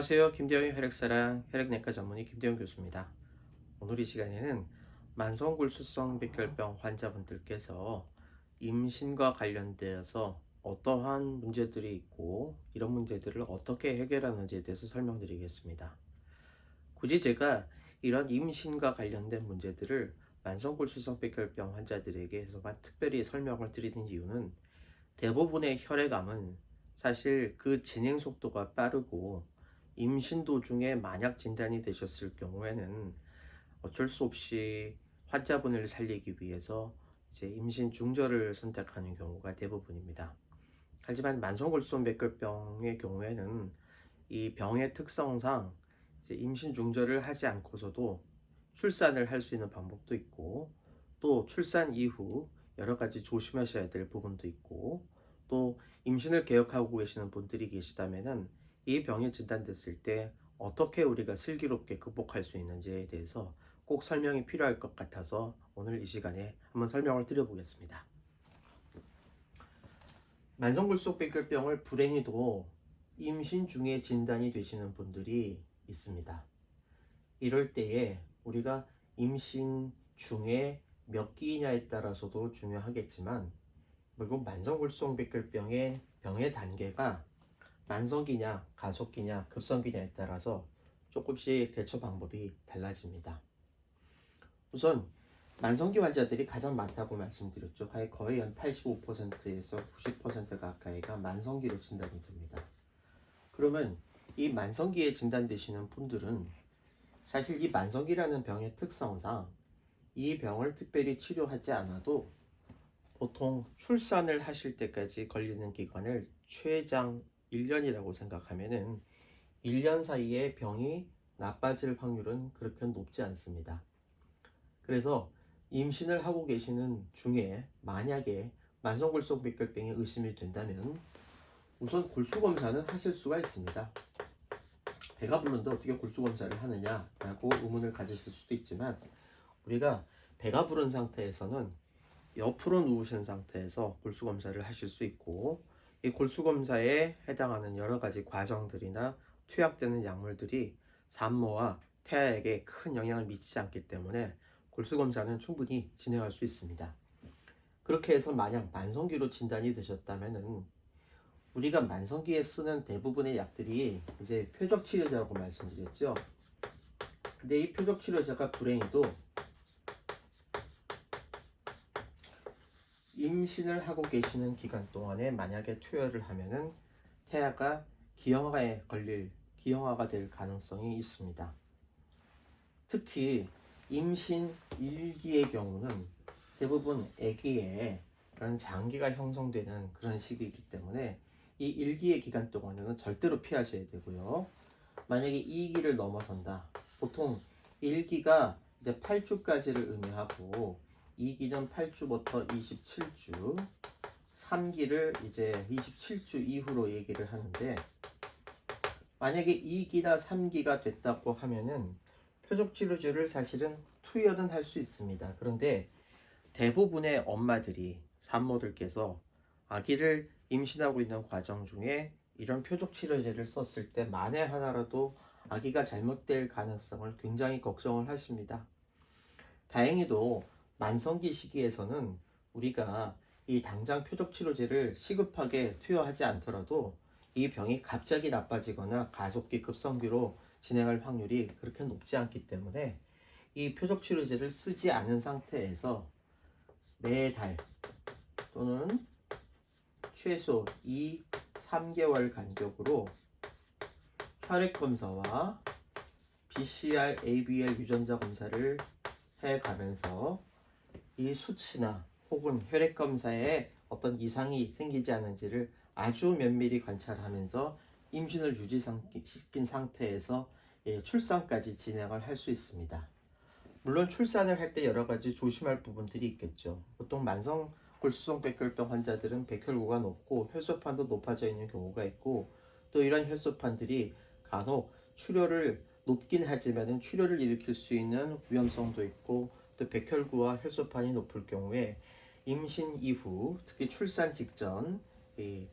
안녕하세요. 김대영의 혈액사랑 혈액내과 전문의 김대영 교수입니다. 오늘 이 시간에는 만성골수성 백혈병 환자분들께서 임신과 관련되어서 어떠한 문제들이 있고 이런 문제들을 어떻게 해결하는지에 대해서 설명드리겠습니다. 굳이 제가 이런 임신과 관련된 문제들을 만성골수성 백혈병 환자들에게서만 특별히 설명을 드리는 이유는 대부분의 혈액암은 사실 그 진행 속도가 빠르고 임신 도중에 만약 진단이 되셨을 경우에는 어쩔 수 없이 환자분을 살리기 위해서 이제 임신 중절을 선택하는 경우가 대부분입니다. 하지만 만성골수성 백혈병의 경우에는 이 병의 특성상 임신 중절을 하지 않고서도 출산을 할 수 있는 방법도 있고 또 출산 이후 여러 가지 조심하셔야 될 부분도 있고 또 임신을 계획하고 계시는 분들이 계시다면은 이 병이 진단됐을 때 어떻게 우리가 슬기롭게 극복할 수 있는지에 대해서 꼭 설명이 필요할 것 같아서 오늘 이 시간에 한번 설명을 드려보겠습니다. 만성골수록 백혈병을 불행히도 임신 중에 진단이 되시는 분들이 있습니다. 이럴 때에 우리가 임신 중에 몇 기냐에 따라서도 중요하겠지만 그리고 만성골수성 백혈병의 병의 단계가 만성기냐, 가속기냐, 급성기냐에 따라서 조금씩 대처 방법이 달라집니다. 우선 만성기 환자들이 가장 많다고 말씀드렸죠. 거의 한 85%에서 90% 가까이가 만성기로 진단이 됩니다. 그러면 이 만성기에 진단되시는 분들은 사실 이 만성기라는 병의 특성상 이 병을 특별히 치료하지 않아도 보통 출산을 하실 때까지 걸리는 기간을 최장 1년이라고 생각하면은 1년 사이에 병이 나빠질 확률은 그렇게 높지 않습니다. 그래서 임신을 하고 계시는 중에 만약에 만성골수성 백혈병이 의심이 된다면 우선 골수 검사는 하실 수가 있습니다. 배가 부른데 어떻게 골수 검사를 하느냐라고 의문을 가지실 수도 있지만 우리가 배가 부른 상태에서는 옆으로 누우신 상태에서 골수 검사를 하실 수 있고 이 골수 검사에 해당하는 여러 가지 과정들이나 투약되는 약물들이 산모와 태아에게 큰 영향을 미치지 않기 때문에 골수 검사는 충분히 진행할 수 있습니다. 그렇게 해서 만약 만성기로 진단이 되셨다면은 우리가 만성기에 쓰는 대부분의 약들이 이제 표적 치료제라고 말씀드렸죠. 근데 이 표적 치료제가 불행히도 임신을 하고 계시는 기간 동안에 만약에 투여를 하면은 태아가 기형아에 걸릴 기형아가 될 가능성이 있습니다. 특히 임신 1기의 경우는 대부분 아기의 그런 장기가 형성되는 그런 시기이기 때문에 이 1기의 기간 동안에는 절대로 피하셔야 되고요. 만약에 2기를 넘어선다. 보통 1기가 이제 8주까지를 의미하고 2기는 8주부터 27주, 3기를 이제 27주 이후로 얘기를 하는데 만약에 2기나 3기가 됐다고 하면은 표적 치료제를 사실은 투여는 할 수 있습니다. 그런데 대부분의 엄마들이 산모들께서 아기를 임신하고 있는 과정 중에 이런 표적 치료제를 썼을 때 만에 하나라도 아기가 잘못될 가능성을 굉장히 걱정을 하십니다. 다행히도 만성기 시기에서는 우리가 이 당장 표적 치료제를 시급하게 투여하지 않더라도 이 병이 갑자기 나빠지거나 가속기 급성기로 진행할 확률이 그렇게 높지 않기 때문에 이 표적 치료제를 쓰지 않은 상태에서 매달 또는 최소 2, 3개월 간격으로 혈액 검사와 BCR, ABL 유전자 검사를 해 가면서 이 수치나 혹은 혈액 검사에 어떤 이상이 생기지 않은지를 아주 면밀히 관찰하면서 임신을 유지시킨 상태에서 예, 출산까지 진행을 할 수 있습니다. 물론 출산을 할 때 여러 가지 조심할 부분들이 있겠죠. 보통 만성 골수성 백혈병 환자들은 백혈구가 높고 혈소판도 높아져 있는 경우가 있고 또 이런 혈소판들이 간혹 출혈을 높긴 하지만은 출혈을 일으킬 수 있는 위험성도 있고 또 백혈구와 혈소판이 높을 경우에 임신 이후 특히 출산 직전 이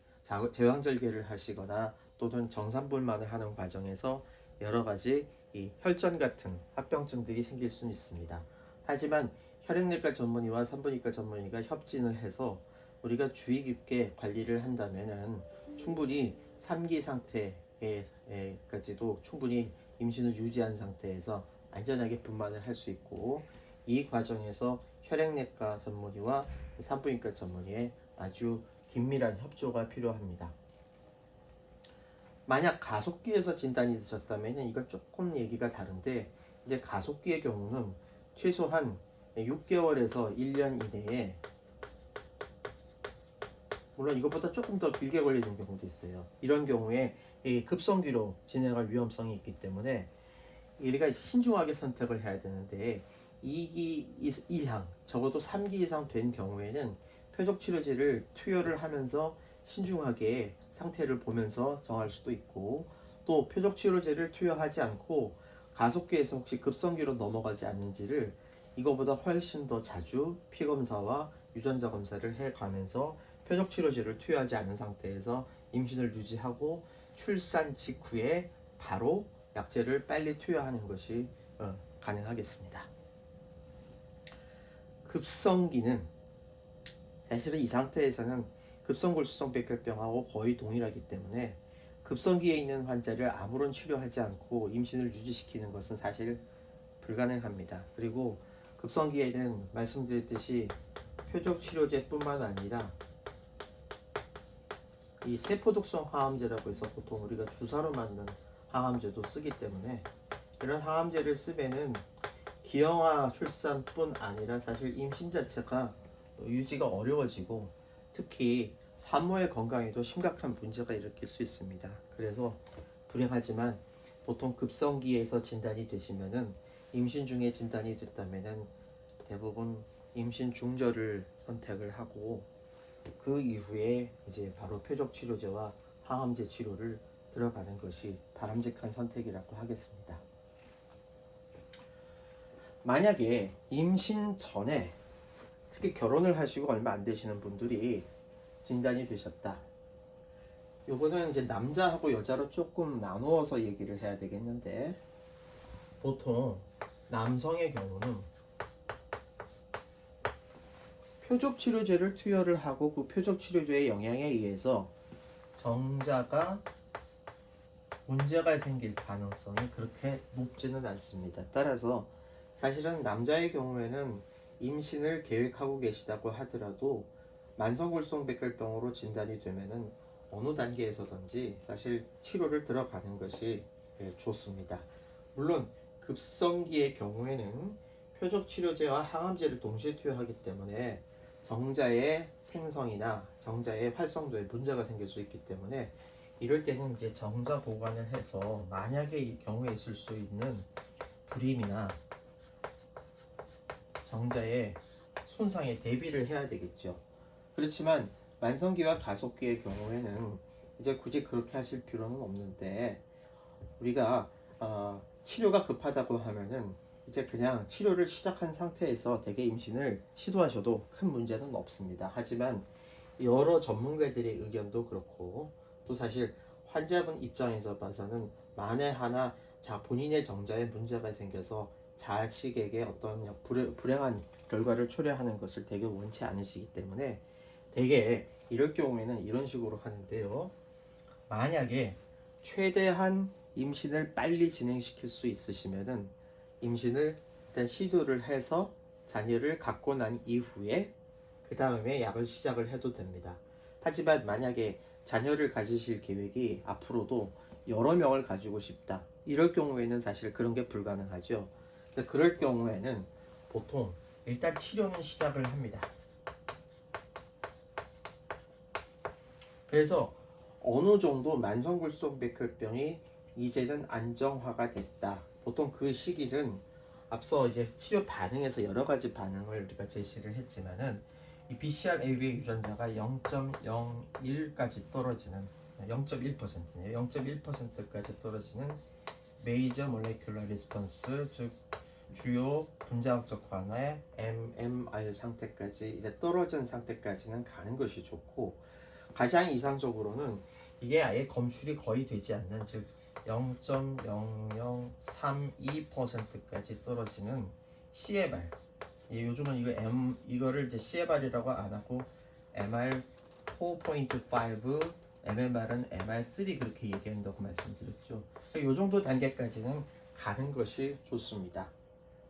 제왕절개를 하시거나 또는 정산불만을 하는 과정에서 여러 가지 이 혈전 같은 합병증들이 생길 수는 있습니다. 하지만 혈액내과 전문의와 산부인과 전문의가 협진을 해서 우리가 주의 깊게 관리를 한다면은 충분히 3기 상태에까지도 충분히 임신을 유지한 상태에서 안전하게 분만을 할 수 있고 이 과정에서 혈액내과 전문의와 산부인과 전문의의 아주 긴밀한 협조가 필요합니다. 만약 가속기에서 진단이 되셨다면 이건 조금 얘기가 다른데 이제 가속기의 경우는 최소한 6개월에서 1년 이내에 물론 이것보다 조금 더 길게 걸리는 경우도 있어요. 이런 경우에 이 급성기로 진행할 위험성이 있기 때문에 우리가 신중하게 선택을 해야 되는데 2기 이상 적어도 3기 이상 된 경우에는 표적 치료제를 투여를 하면서 신중하게 상태를 보면서 정할 수도 있고 또 표적 치료제를 투여하지 않고 가속기에서 혹시 급성기로 넘어가지 않는지를 이거보다 훨씬 더 자주 피 검사와 유전자 검사를 해 가면서 표적 치료제를 투여하지 않은 상태에서 임신을 유지하고 출산 직후에 바로 약제를 빨리 투여하는 것이 어, 가능하겠습니다. 급성기는 사실은 이 상태에서는 급성골수성 백혈병하고 거의 동일하기 때문에 급성기에 있는 환자를 아무런 치료하지 않고 임신을 유지시키는 것은 사실 불가능합니다. 그리고 급성기에는 말씀드렸듯이 표적 치료제뿐만 아니라 이 세포독성 항암제라고 해서 보통 우리가 주사로 맞는 항암제도 쓰기 때문에 이런 항암제를 쓰면은 기형아 출산뿐 아니라 사실 임신 자체가 유지가 어려워지고 특히 산모의 건강에도 심각한 문제가 일으킬 수 있습니다. 그래서 불행하지만 보통 급성기에서 진단이 되시면은 임신 중에 진단이 됐다면은 대부분 임신 중절을 선택을 하고 그 이후에 이제 바로 표적 치료제와 항암제 치료를 들어가는 것이 바람직한 선택이라고 하겠습니다. 만약에 임신 전에 특히 결혼을 하시고 얼마 안 되시는 분들이 진단이 되셨다. 요거는 이제 남자하고 여자로 조금 나누어서 얘기를 해야 되겠는데 보통 남성의 경우는 표적 치료제를 투여를 하고 그 표적 치료제의 영향에 의해서 정자가 문제가 생길 가능성이 그렇게 높지는 않습니다. 따라서 사실은 남자의 경우에는 임신을 계획하고 계시다고 하더라도 만성골수백혈병으로 진단이 되면은 어느 단계에서든지 사실 치료를 들어가는 것이 예, 좋습니다. 물론 급성기의 경우에는 표적 치료제와 항암제를 동시에 투여하기 때문에 정자의 생성이나 정자의 활성도에 문제가 생길 수 있기 때문에 이럴 때는 이제 정자 보관을 해서 만약에 이 경우에 있을 수 있는 불임이나 정자의 손상에 대비를 해야 되겠죠. 그렇지만 만성기와 가속기의 경우에는 이제 굳이 그렇게 하실 필요는 없는데 우리가 어, 치료가 급하다고 하면은 이제 그냥 치료를 시작한 상태에서 대개 임신을 시도하셔도 큰 문제는 없습니다. 하지만 여러 전문가들의 의견도 그렇고 또 사실 환자분 입장에서 봐서는 만에 하나 자 본인의 정자에 문제가 생겨서 자식에게 어떤 불행, 불행한 결과를 초래하는 것을 되게 원치 않으시기 때문에 되게 이럴 경우에는 이런 식으로 하는데요. 만약에 최대한 임신을 빨리 진행시킬 수 있으시면은 임신을 일단 시도를 해서 자녀를 갖고 난 이후에 그 다음에 약을 시작을 해도 됩니다. 하지만 만약에 자녀를 가지실 계획이 앞으로도 여러 명을 가지고 싶다. 이럴 경우에는 사실 그런 게 불가능하죠. 그럴 경우에는 보통 일단 치료는 시작을 합니다. 그래서 어느 정도 만성굴성백혈병이 이제는 안정화가 됐다. 보통 그 시기는 앞서 이제 치료 반응에서 여러 가지 반응을 우리가 제시를 했지만은 이 BCR-AB의 유전자가 0.01까지 떨어지는 0.1%네요. 0.1%까지 떨어지는 메이저 몰레큘러 리스폰스 즉 주요 분자학적 관화의 MMR 상태까지 이제 떨어진 상태까지는 가는 것이 좋고 가장 이상적으로는 이게 아예 검출이 거의 되지 않는 즉 0.0032%까지 떨어지는 CFR. 예, 요즘은 이거 M 이거를 이제 CFR이라고 안 하고 MR 4.5, MMR은 MR3 그렇게 얘기한다고 말씀드렸죠. 이 정도 단계까지는 가는 것이 좋습니다.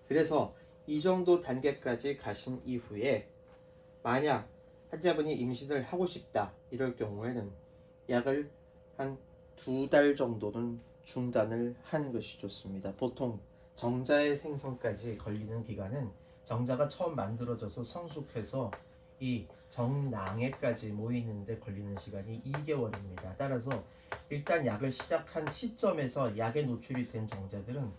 그래서 이 정도 단계까지 가신 이후에 만약 환자분이 임신을 하고 싶다 이럴 경우에는 약을 한 두 달 정도는 중단을 하는 것이 좋습니다. 보통 정자의 생성까지 걸리는 기간은 정자가 처음 만들어져서 성숙해서 이 정낭에까지 모이는데 걸리는 시간이 2개월입니다. 따라서 일단 약을 시작한 시점에서 약에 노출이 된 정자들은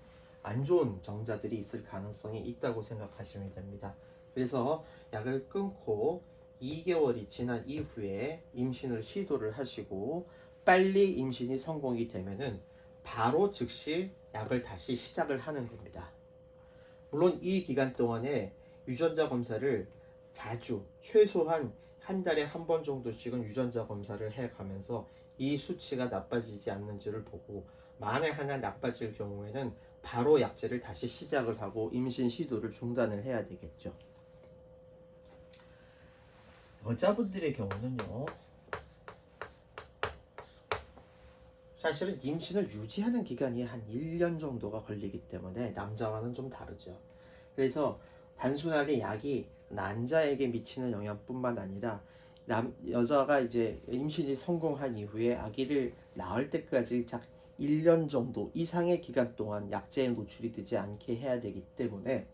안 좋은 정자들이 있을 가능성이 있다고 생각하시면 됩니다. 그래서 약을 끊고 2개월이 지난 이후에 임신을 시도를 하시고 빨리 임신이 성공이 되면은 바로 즉시 약을 다시 시작을 하는 겁니다. 물론 이 기간 동안에 유전자 검사를 자주 최소한 한 달에 한 번 정도씩은 유전자 검사를 해 가면서 이 수치가 나빠지지 않는지를 보고 만에 하나 나빠질 경우에는 바로 약제를 다시 시작을 하고 임신 시도를 중단을 해야 되겠죠. 여자분들의 경우는요. 사실은 임신을 유지하는 기간이 한 1년 정도가 걸리기 때문에 남자와는 좀 다르죠. 그래서 단순하게 약이 난자에게 미치는 영향뿐만 아니라 남 여자가 이제 임신이 성공한 이후에 아기를 낳을 때까지 약 1년 정도 이상의 기간 동안 약제에 노출이 되지 않게 해야 되기 때문에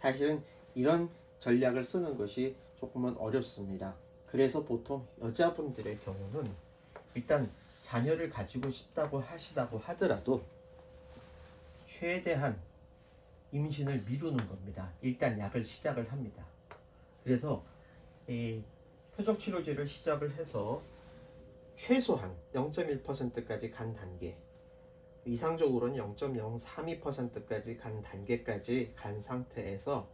사실은 이런 전략을 쓰는 것이 조금은 어렵습니다. 그래서 보통 여자분들의 경우는 일단 자녀를 가지고 싶다고 하시다고 하더라도 최대한 임신을 미루는 겁니다. 일단 약을 시작을 합니다. 그래서 이 표적 치료제를 시작을 해서 최소한 0.1%까지 간 단계, 이상적으로는 0.032%까지 간 단계까지 간 상태에서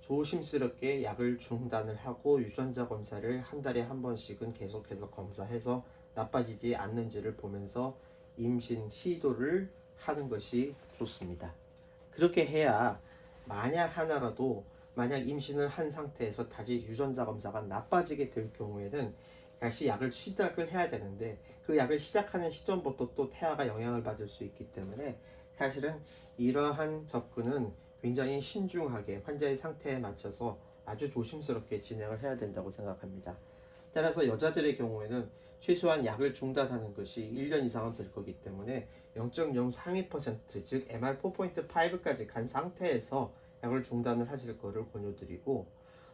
조심스럽게 약을 중단을 하고 유전자 검사를 한 달에 한 번씩은 계속해서 검사해서 나빠지지 않는지를 보면서 임신 시도를 하는 것이 좋습니다. 그렇게 해야 만약 하나라도 만약 임신을 한 상태에서 다시 유전자 검사가 나빠지게 될 경우에는 다시 약을 시작을 해야 되는데 그 약을 시작하는 시점부터 또 태아가 영향을 받을 수 있기 때문에 사실은 이러한 접근은 굉장히 신중하게 환자의 상태에 맞춰서 아주 조심스럽게 진행을 해야 된다고 생각합니다. 따라서 여자들의 경우에는 최소한 약을 중단하는 것이 1년 이상은 될 거기 때문에 0.032%즉 MR 4.5까지 간 상태에서 약을 중단을 하실 것을 권유드리고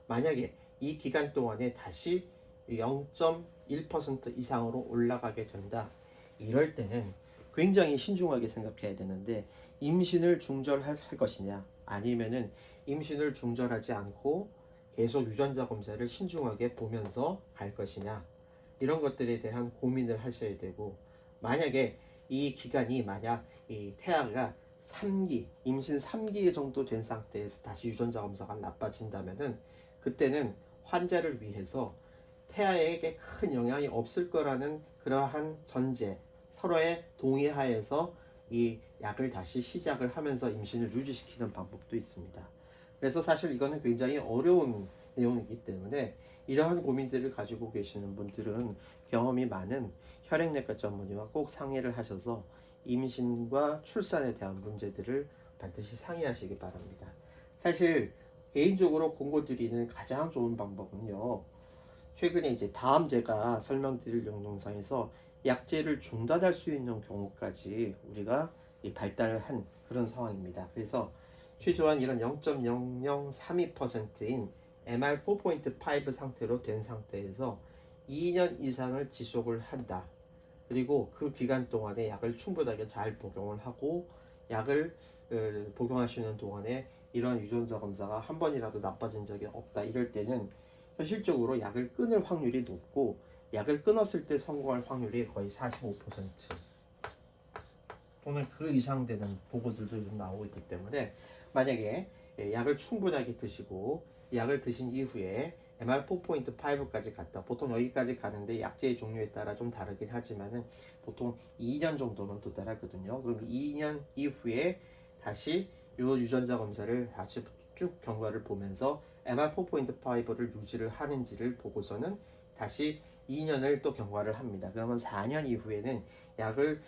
만약에 이 기간 동안에 다시 0.1% 이상으로 올라가게 된다. 이럴 때는 굉장히 신중하게 생각해야 되는데 임신을 중절할 것이냐 아니면은 임신을 중절하지 않고 계속 유전자 검사를 신중하게 보면서 갈 것이냐 이런 것들에 대한 고민을 하셔야 되고 만약에 이 기간이 만약 이 태아가 3기 임신 3기 정도 된 상태에서 다시 유전자 검사가 나빠진다면은 그때는 환자를 위해서 태아에게 큰 영향이 없을 거라는 그러한 전제 서로의 동의하에서 이 약을 다시 시작을 하면서 임신을 유지시키는 방법도 있습니다. 그래서 사실 이거는 굉장히 어려운 내용이기 때문에 이러한 고민들을 가지고 계시는 분들은 경험이 많은 혈액내과 전문의와 꼭 상의를 하셔서 임신과 출산에 대한 문제들을 반드시 상의하시기 바랍니다. 사실 개인적으로 공고 드리는 가장 좋은 방법은요. 최근에 이제 다음 제가 설명드릴 영상에서 약제를 중단할 수 있는 경우까지 우리가 발달을 한 그런 상황입니다. 그래서 최소한 이런 0.0032%인 MR 4.5 상태로 된 상태에서 2년 이상을 지속을 한다. 그리고 그 기간 동안에 약을 충분하게 잘 복용을 하고 약을 어, 복용하시는 동안에 이러한 유전자 검사가 한 번이라도 나빠진 적이 없다. 이럴 때는 현실적으로 약을 끊을 확률이 높고 약을 끊었을 때 성공할 확률이 거의 45% 또는 그 이상 되는 보고들도 좀 나오고 있기 때문에 만약에 예, 약을 충분하게 드시고 약을 드신 이후에 MR4.5까지 갔다. 보통 여기까지 가는데 약제의 종류에 따라 좀 다르긴 하지만은 보통 2년 정도는 도달하거든요. 그럼 2년 이후에 다시 유 유전자 검사를 다시 쭉 경과를 보면서 MR4.5를 유지를 하는지를 보고서는 다시 2년을 또 경과를 합니다. 그러면 4년 이후에는 약을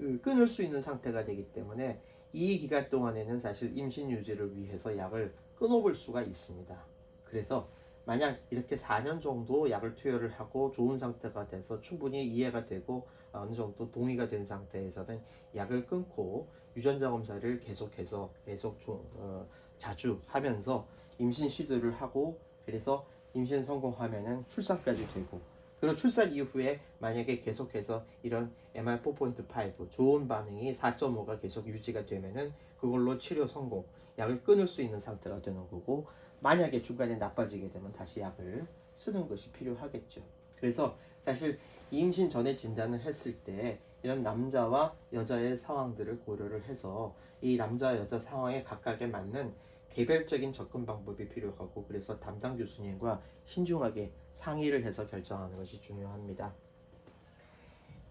으, 끊을 수 있는 상태가 되기 때문에 이 기간 동안에는 사실 임신 유지를 위해서 약을 끊어볼 수가 있습니다. 그래서 만약 이렇게 4년 정도 약을 투여를 하고 좋은 상태가 돼서 충분히 이해가 되고 어느 정도 동의가 된 상태에서는 약을 끊고 유전자 검사를 계속해서 계속 좀, 어, 자주 하면서 임신 시도를 하고 그래서 임신 성공하면은 출산까지 되고 그리고 출산 이후에 만약에 계속해서 이런 MR4.5 좋은 반응이 4.5가 계속 유지가 되면은 그걸로 치료 성공 약을 끊을 수 있는 상태가 되는 거고 만약에 중간에 나빠지게 되면 다시 약을 쓰는 것이 필요하겠죠. 그래서 사실 임신 전에 진단을 했을 때 이런 남자와 여자의 상황들을 고려를 해서 이 남자 여자 상황에 각각에 맞는 개별적인 접근 방법이 필요하고 그래서 담당 교수님과 신중하게 상의를 해서 결정하는 것이 중요합니다.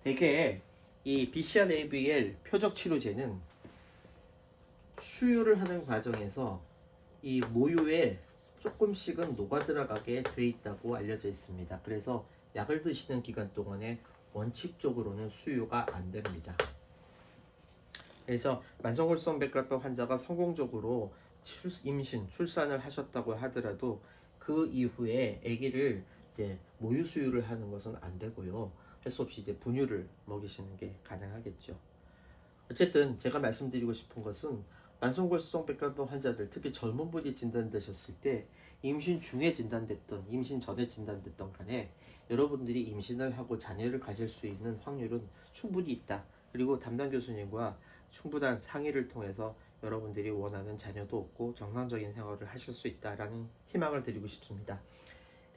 대개 이 BCR-ABL 표적 치료제는 수유를 하는 과정에서 이 모유에 조금씩은 녹아 들어가게 돼 있다고 알려져 있습니다. 그래서 약을 드시는 기간 동안에 원칙적으로는 수유가 안 됩니다. 그래서 만성골성 백혈병 환자가 성공적으로 출, 임신, 출산을 하셨다고 하더라도 그 이후에 아기를 이제 모유 수유를 하는 것은 안 되고요. 할 수 없이 이제 분유를 먹이시는 게 가능하겠죠. 어쨌든 제가 말씀드리고 싶은 것은 만성골수성 백혈병 환자들 특히 젊은 분이 진단되셨을 때 임신 중에 진단됐던 임신 전에 진단됐던 간에 여러분들이 임신을 하고 자녀를 가질 수 있는 확률은 충분히 있다. 그리고 담당 교수님과 충분한 상의를 통해서 여러분들이 원하는 자녀도 없고 정상적인 생활을 하실 수 있다라는 희망을 드리고 싶습니다.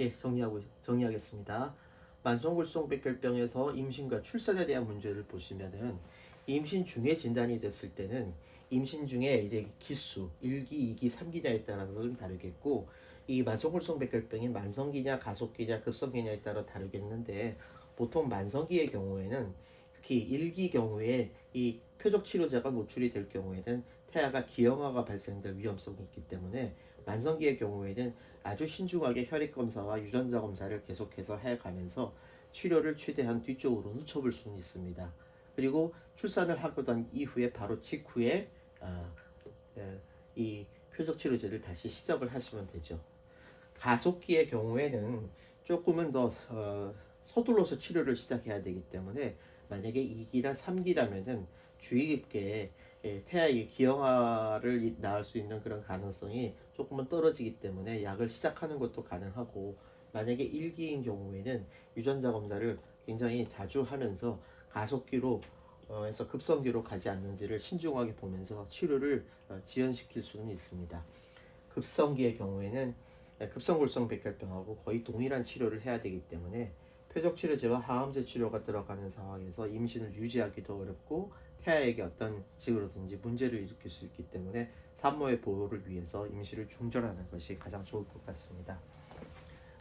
예, 정리하고 정리하겠습니다. 만성골수성 백혈병에서 임신과 출산에 대한 문제를 보시면은 임신 중에 진단이 됐을 때는 임신 중에 이제 기수 1기, 2기, 3기냐에 따라서 좀 다르겠고 이 만성골수성 백혈병이 만성기냐 가속기냐 급성기냐에 따라 다르겠는데 보통 만성기의 경우에는 특히 1기 경우에 이 표적 치료제가 노출이 될 경우에는 태아가 기형아가 발생될 위험성이 있기 때문에 만성기의 경우에는 아주 신중하게 혈액 검사와 유전자 검사를 계속해서 해가면서 치료를 최대한 뒤쪽으로 늦춰볼 수는 있습니다. 그리고 출산을 하고 난 이후에 바로 직후에 아, 예, 이 표적 치료제를 다시 시작을 하시면 되죠. 가속기의 경우에는 조금은 더 어, 서둘러서 치료를 시작해야 되기 때문에 만약에 2기나 3기라면은 주의 깊게 예, 태아의 기형아를 낳을 수 있는 그런 가능성이 조금은 떨어지기 때문에 약을 시작하는 것도 가능하고 만약에 1기인 경우에는 유전자 검사를 굉장히 자주 하면서 가속기로 어, 해서 급성기로 가지 않는지를 신중하게 보면서 치료를 어, 지연시킬 수는 있습니다. 급성기의 경우에는 예, 급성골성 백혈병하고 거의 동일한 치료를 해야 되기 때문에 표적 치료제와 항암제 치료가 들어가는 상황에서 임신을 유지하기도 어렵고 태아에게 어떤 식으로든지 문제를 일으킬 수 있기 때문에 산모의 보호를 위해서 임시를 중절하는 것이 가장 좋을 것 같습니다.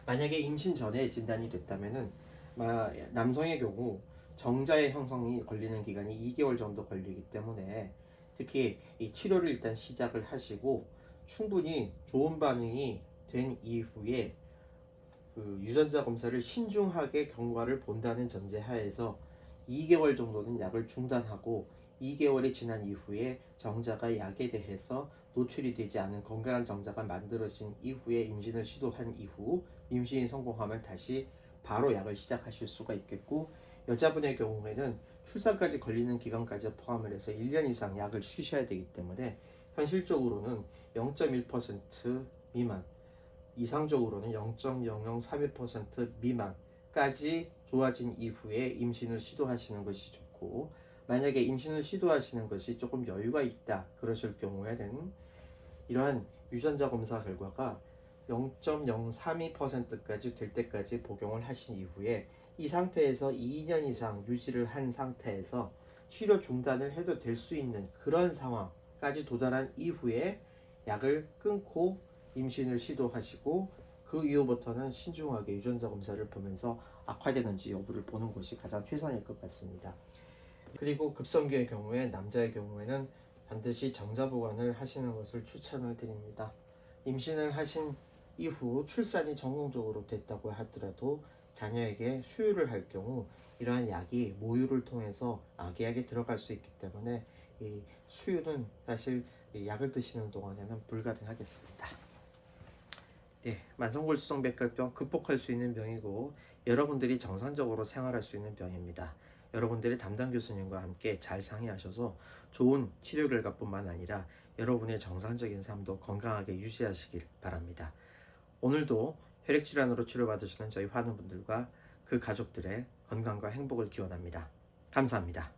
만약에 임신 전에 진단이 됐다면은 마- 남성의 경우 정자의 형성이 걸리는 기간이 2개월 정도 걸리기 때문에 특히 이 치료를 일단 시작을 하시고 충분히 좋은 반응이 된 이후에 그 유전자 검사를 신중하게 경과를 본다는 전제 하에서 2개월 정도는 약을 중단하고 2개월이 지난 이후에 정자가 약에 대해서 노출이 되지 않은 건강한 정자가 만들어진 이후에 임신을 시도한 이후 임신이 성공하면 다시 바로 약을 시작하실 수가 있겠고 여자분의 경우에는 출산까지 걸리는 기간까지 포함을 해서 1년 이상 약을 쉬셔야 되기 때문에 현실적으로는 0.1% 미만 이상적으로는 0.0031% 미만 까지 좋아진 이후에 임신을 시도하시는 것이 좋고 만약에 임신을 시도하시는 것이 조금 여유가 있다 그러실 경우에는 이러한 유전자 검사 결과가 0.032%까지 될 때까지 복용을 하신 이후에 이 상태에서 2년 이상 유지를 한 상태에서 치료 중단을 해도 될 수 있는 그런 상황까지 도달한 이후에 약을 끊고 임신을 시도하시고 그 이후부터는 신중하게 유전자 검사를 보면서 악화되는지 여부를 보는 것이 가장 최선일 것 같습니다. 그리고 급성기의 경우에 남자의 경우에는 반드시 정자 보관을 하시는 것을 추천을 드립니다. 임신을 하신 이후 출산이 성공적으로 됐다고 하더라도 자녀에게 수유를 할 경우 이러한 약이 모유를 통해서 아기에게 들어갈 수 있기 때문에 이 수유는 사실 이 약을 드시는 동안에는 불가능하겠습니다. 네, 만성골수성 백혈병 극복할 수 있는 병이고 여러분들이 정상적으로 생활할 수 있는 병입니다. 여러분들이 담당 교수님과 함께 잘 상의하셔서 좋은 치료 결과뿐만 아니라 여러분의 정상적인 삶도 건강하게 유지하시길 바랍니다. 오늘도 혈액 질환으로 치료받으시는 저희 환우분들과 그 가족들의 건강과 행복을 기원합니다. 감사합니다.